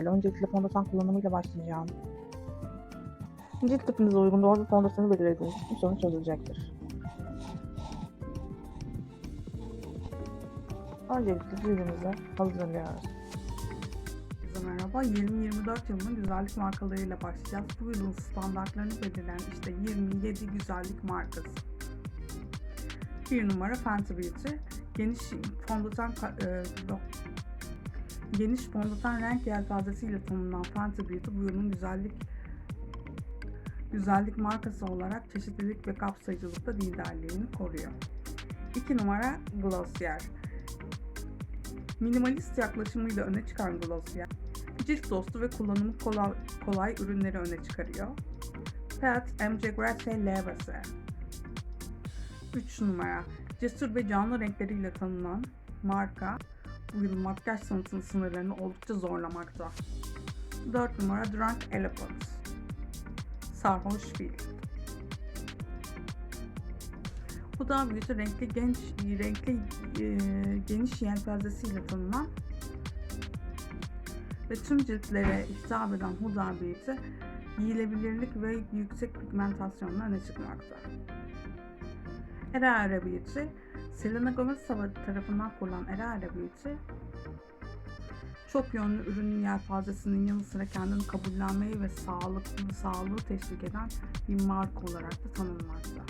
Öncelikle fondöten kullanımıyla başlayacağım. Cilt tipinize uygun doğru bir fondöteni belirlediğiniz için sorun çözülecektir. Öncelikle cildimizi hazırlıyoruz. Merhaba. 2024 yılının güzellik markalarıyla başlayacağız. Bu yılın standartlarını belirleyen işte 27 güzellik markası. Bir numara Fenty Beauty. Geniş fondöten e. geniş fondöten renk yelpazesiyle tanınan Fenty Beauty bu yılın güzellik güzellik markası olarak çeşitlilik ve kapsayıcılıkta liderliğini koruyor. 2 numara Glossier. Minimalist yaklaşımıyla öne çıkan Glossier, cilt dostu ve kullanımı kolay, kolay ürünleri öne çıkarıyor. Pat MJ Grace Levese 3 numara Cesur ve canlı renkleriyle tanınan marka bu yıl makyaj sanatının sınırlarını oldukça zorlamakta. 4 numara Drunk Elephant Sarhoş Fil Bu da büyütü renkli genç renkli e, geniş yelpazesiyle tanınan ve tüm ciltlere hitap eden Huda Beauty giyilebilirlik ve yüksek pigmentasyonla öne çıkmakta. Era Beauty, Selena Gomez tarafından kurulan Era Era Beauty, çok yönlü ürünün yelpazesinin yanı sıra kendini kabullenmeyi ve sağlıklı sağlığı teşvik eden bir marka olarak da tanınmakta.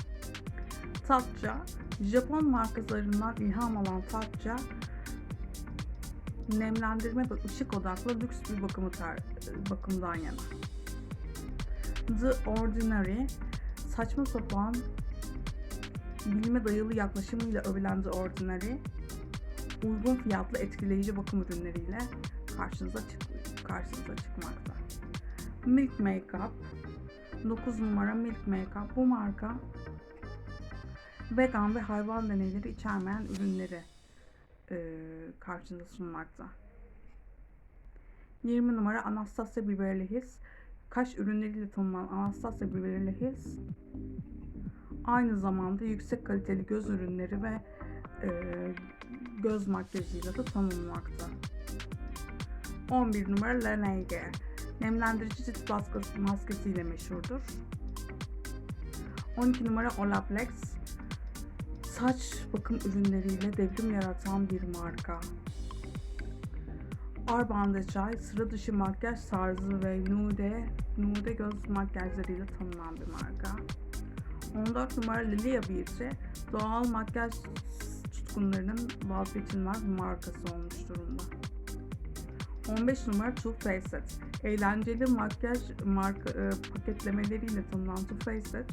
Tatça, Japon markalarından ilham alan Tatça, nemlendirme ve ışık odaklı lüks bir bakımı tar- bakımdan yana. The Ordinary, saçma sapan bilime dayalı yaklaşımıyla övülen The Ordinary, uygun fiyatlı etkileyici bakım ürünleriyle karşınıza çık karşınıza çıkmakta. Milk Makeup 9 numara Milk Makeup bu marka vegan ve hayvan deneyleri içermeyen ürünleri e, karşınıza sunmakta. 20 numara Anastasia Beverly Hills kaş ürünleriyle tanınan Anastasia Beverly Hills aynı zamanda yüksek kaliteli göz ürünleri ve e, göz makyajıyla da tanınmakta. 11 numara Laneige nemlendirici cilt maskesi, maskesiyle meşhurdur. 12 numara Olaplex saç bakım ürünleriyle devrim yaratan bir marka. Arban Çay sıra dışı makyaj tarzı ve nude, nude göz makyajlarıyla tanınan bir marka. 14 numara Lilia Beauty doğal makyaj tutkunlarının vazgeçilmez markası olmuş durumda. 15 numara Too Faced eğlenceli makyaj marka, e, paketlemeleriyle tanınan Too Faced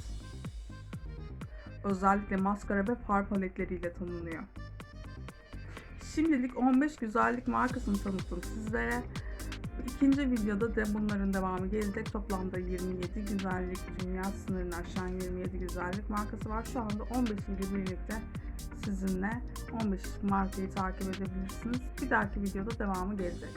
özellikle maskara ve far paletleriyle tanınıyor. Şimdilik 15 güzellik markasını tanıttım sizlere. İkinci videoda da bunların devamı gelecek. Toplamda 27 güzellik dünya sınırını aşan 27 güzellik markası var. Şu anda 15 ile birlikte sizinle 15 markayı takip edebilirsiniz. Bir dahaki videoda devamı gelecek.